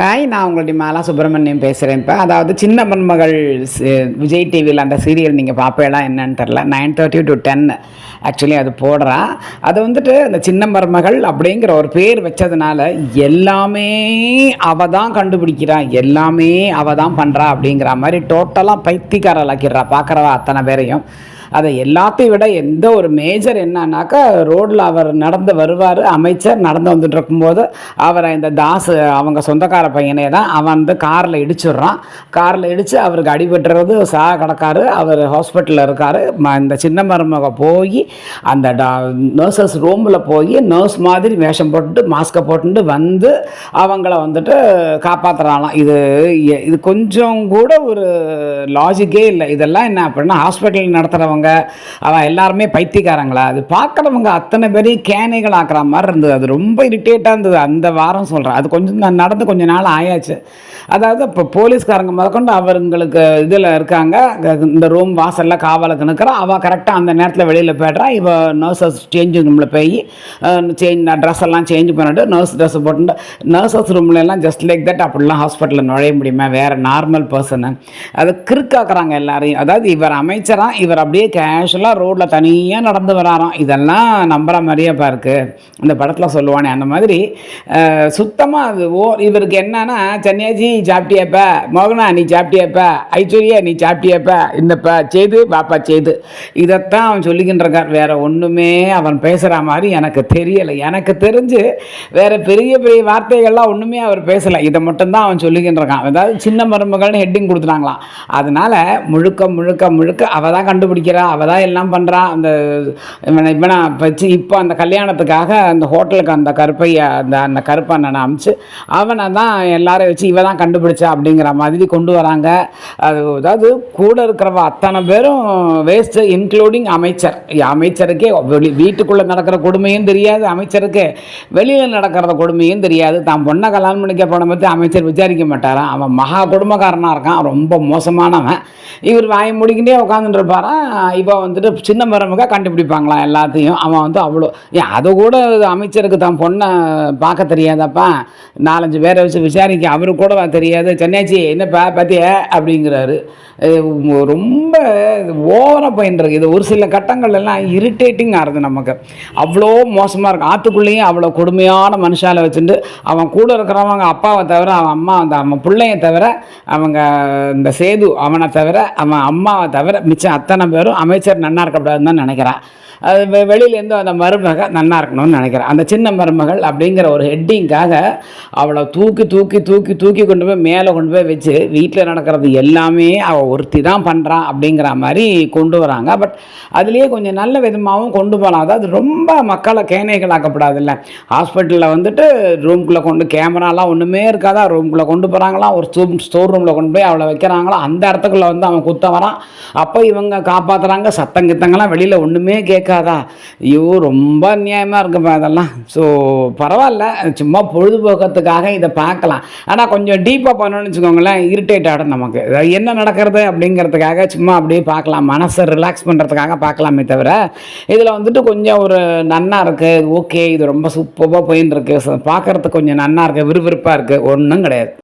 Hi நான் உங்களுடைய மாலா சுப்பிரமணியம் பேசுகிறேன் இப்போ. அதாவது சின்ன மருமகள் விஜய் டிவியில் அந்த சீரியல் நீங்கள் பார்ப்பேலாம் என்னன்னு தெரில nine thirty to ten actually அது போடுறா. அது வந்துட்டு அந்த சின்ன மருமகள் அப்படிங்கிற ஒரு பேர் வச்சதுனால எல்லாமே அவ தான் கண்டுபிடிக்கிறா எல்லாமே அவ தான் பண்ணுறா அப்படிங்கிற மாதிரி டோட்டலாக பைத்தியக்காரலாக்கிடுறா பார்க்குறவா அத்தனை பேரையும். அதை எல்லாத்தையும் விட எந்த ஒரு மேஜர் என்னன்னாக்கா ரோட்டில் அவர் நடந்து வருவார் அமைச்சர் நடந்து வந்துட்டு இருக்கும்போது அவரை இந்த தாஸ் அவங்க சொந்தக்கார பையனே தான் அவன் வந்து காரில் இடிச்சிடுறான். காரில் இடித்து அவருக்கு அடிபட்டுறது சா கிடக்காரு அவர் ஹாஸ்பிட்டலில் இருக்கார். இந்த சின்ன மருமக போய் அந்த டா நர்சஸ் ரூமில் போய் நர்ஸ் மாதிரி வேஷம் போட்டுட்டு மாஸ்க்கை போட்டுட்டு வந்து அவங்கள வந்துட்டு காப்பாற்றுறாங்களாம் இது இது கொஞ்சம் கூட ஒரு லாஜிக்கே இல்லை. இதெல்லாம் என்ன அப்படின்னா ஹாஸ்பிட்டல் நடத்துகிறவங்க அவன் எல்லாருமே பைத்தியக்காரங்களா? அது பார்க்குறவங்க அத்தனை பேரையும் கேனைகள் ஆக்குற மாதிரி இருந்தது. அது ரொம்ப இரிட்டேட்டாக இருந்தது. அந்த வாரம் சொல்கிறேன் அது கொஞ்சம் நான் நடந்து கொஞ்ச நாள் ஆயாச்சு. அதாவது இப்போ போலீஸ்காரங்க முதற்கொண்டு அவங்களுக்கு இதில் இருக்காங்க. இந்த ரூம் வாசலில் காவலுக்கு நிற்கிறா அவள் கரெக்டாக அந்த நேரத்தில் வெளியில் போய்ட்றா. இவ நர்சஸ் சேஞ்சிங் ரூமில் போய் சேஞ்ச் ட்ரெஸ் எல்லாம் சேஞ்ச் பண்ணிட்டு நர்ஸ் ட்ரெஸ் போட்டு நர்சஸ் ரூம்ல எல்லாம் ஜஸ்ட் லைக் தட் அப்படிலாம் ஹாஸ்பிட்டலில் நுழைய முடியுமா? வேறு நார்மல் பர்சனு அதை கிறுக்காக்குறாங்க எல்லாரையும். அதாவது இவர் அமைச்சராக இவர் அப்படியே கேஷுவலாக ரோட்டில் தனியாக நடந்து வராராம். இதெல்லாம் நம்புற மாதிரியாப்பா இருக்குது இந்த படத்தில் சொல்லுவானே அந்த மாதிரி. சுத்தமாக அது ஓ இவருக்கு என்னன்னா சென்னியாஜி சாப்பிட்டியப்ப? மோகனா நீ சாப்பிட்டியப்ப? ஐஸ்வர்யா நீ சாப்பிட்டியப்ப? இந்தப்பா செய்து பாப்பா செய்து இதைத்தான் அவன் சொல்லிக்கின்றிருக்கார். வேற ஒன்றுமே அவன் பேசுகிற மாதிரி எனக்கு தெரியலை. எனக்கு தெரிஞ்சு வேற பெரிய பெரிய வார்த்தைகள்லாம் ஒன்றுமே அவர் பேசலை. இதை மட்டும்தான் அவன் சொல்லிக்கின்றிருக்கான். அதாவது சின்ன மருமகள்னு ஹெட்டிங் கொடுத்துட்டாங்களாம். அதனால முழுக்க முழுக்க முழுக்க அவள் தான் கண்டுபிடிக்கிற அவள் தான் எல்லாம் பண்ணுறா அந்த இவனை இவனை வச்சு இப்போ அந்த கல்யாணத்துக்காக அந்த ஹோட்டலுக்கு அந்த கருப்பையை அந்த அந்த கருப்பண்ணனை அமிச்சு அவனை தான் எல்லாரையும் வச்சு இவ தான் கண்டுபிடிச்சா அப்படிங்கிற மாதிரி கொண்டு வராங்க. அது அதாவது கூட இருக்கிறவ அத்தனை பேரும் வேஸ்ட்டு இன்க்ளூடிங் அமைச்சர். அமைச்சருக்கே வெளி வீட்டுக்குள்ளே நடக்கிற கொடுமையும் தெரியாது அமைச்சருக்கு. வெளியில் நடக்கிற கொடுமையும் தெரியாது. தான் பொண்ணை கல்யாணம் பண்ணிக்க போன பற்றி அமைச்சர் விசாரிக்க மாட்டாரான் அவன் மகா குடும்பக்காரனாக இருக்கான். ரொம்ப மோசமானவன். இவர் வாய் முடிக்கிட்டே உட்காந்துட்டு இருப்பாராம் இப்போ வந்துட்டு சின்ன மருமக கண்டுபிடிப்பாங்களாம் எல்லாத்தையும். அவன் வந்து அவ்வளோ ஏன் அது கூட அமைச்சருக்கு தான் பொண்ணை பார்க்க தெரியாதப்பா. நாலஞ்சு பேரை வச்சு விசாரிக்க அவரு கூட தெரியாது. சென்னைச்சி என்னப்பா பார்த்திய அப்படிங்கிறாரு. ரொம்ப ஓவராக போயின்ட்டுருக்கு இது ஒரு சில கட்டங்கள் எல்லாம் இரிட்டேட்டிங் ஆகுது நமக்கு. அவ்வளோ மோசமாக இருக்கும் ஆற்றுக்குள்ளேயும் அவ்வளோ கொடுமையான மனுஷால வச்சுட்டு அவன் கூட இருக்கிறவங்க அப்பாவை தவிர அவன் அம்மா அந்த அவன் பிள்ளைய தவிர அவங்க இந்த சேது அவனை தவிர அவன் அம்மாவை தவிர மிச்சம் அத்தனை பேரும் அமைச்சர் நன்னா இருக்கக்கூடாதுன்னு தான் நினைக்கிறேன். அது வெளியிலேருந்து அந்த மருமக நன்னா இருக்கணும்னு நினைக்கிறேன். அந்த சின்ன மருமகள் அப்படிங்கிற ஒரு ஹெட்டிங்காக அவளை தூக்கி தூக்கி தூக்கி தூக்கி கொண்டு போய் மேலே கொண்டு போய் வச்சு வீட்டில் நடக்கிறது எல்லாமே அவள் ஒருத்தி தான் பண்ணுறான் அப்படிங்கிற மாதிரி கொண்டு வராங்க. பட் அதுலேயே கொஞ்சம் நல்ல விதமாகவும் கொண்டு போகலாம். அதாவது ரொம்ப மக்களை கேனைகள் ஆக்கப்படாதுல்ல ஹாஸ்பிட்டலில் வந்துட்டு ரூம்குள்ளே கொண்டு கேமராலாம் ஒன்றுமே இருக்காதா? ரூம்குள்ளே கொண்டு போகிறாங்களாம் ஒரு ஸ்டோர் ஸ்டோர் ரூமில் கொண்டு போய் அவளை வைக்கிறாங்களோ? அந்த இடத்துக்குள்ளே வந்து அவன் குத்த வரான் அப்போ இவங்க காப்பாற்றுறாங்க சத்தம் கித்தங்கள்லாம் வெளியில் ஒன்றுமே கேட்காதா ஐயோ ரொம்ப அநியாயமாக இருக்குப்பா அதெல்லாம் ஸோ பரவாயில்ல. சும்மா பொழுதுபோக்கத்துக்காக இதை பார்க்கலாம். ஆனால் கொஞ்சம் டீப்பாக பண்ணணும்னு வச்சுக்கோங்களேன் இரிட்டேட் ஆகிடும் நமக்கு. என்ன நடக்கிறது அப்படிங்கிறதுக்காக சும்மா அப்படியே பார்க்கலாம். மனசை ரிலாக்ஸ் பண்ணுறதுக்காக பார்க்கலாமே தவிர இதில் வந்துட்டு கொஞ்சம் ஒரு நன்னா இருக்குது ஓகே இது ரொம்ப சூப்பராக போயின்னு இருக்கு. பார்க்குறதுக்கு கொஞ்சம் நன்னா இருக்குது விறுவிறுப்பாக இருக்குது ஒன்றும் கிடையாது.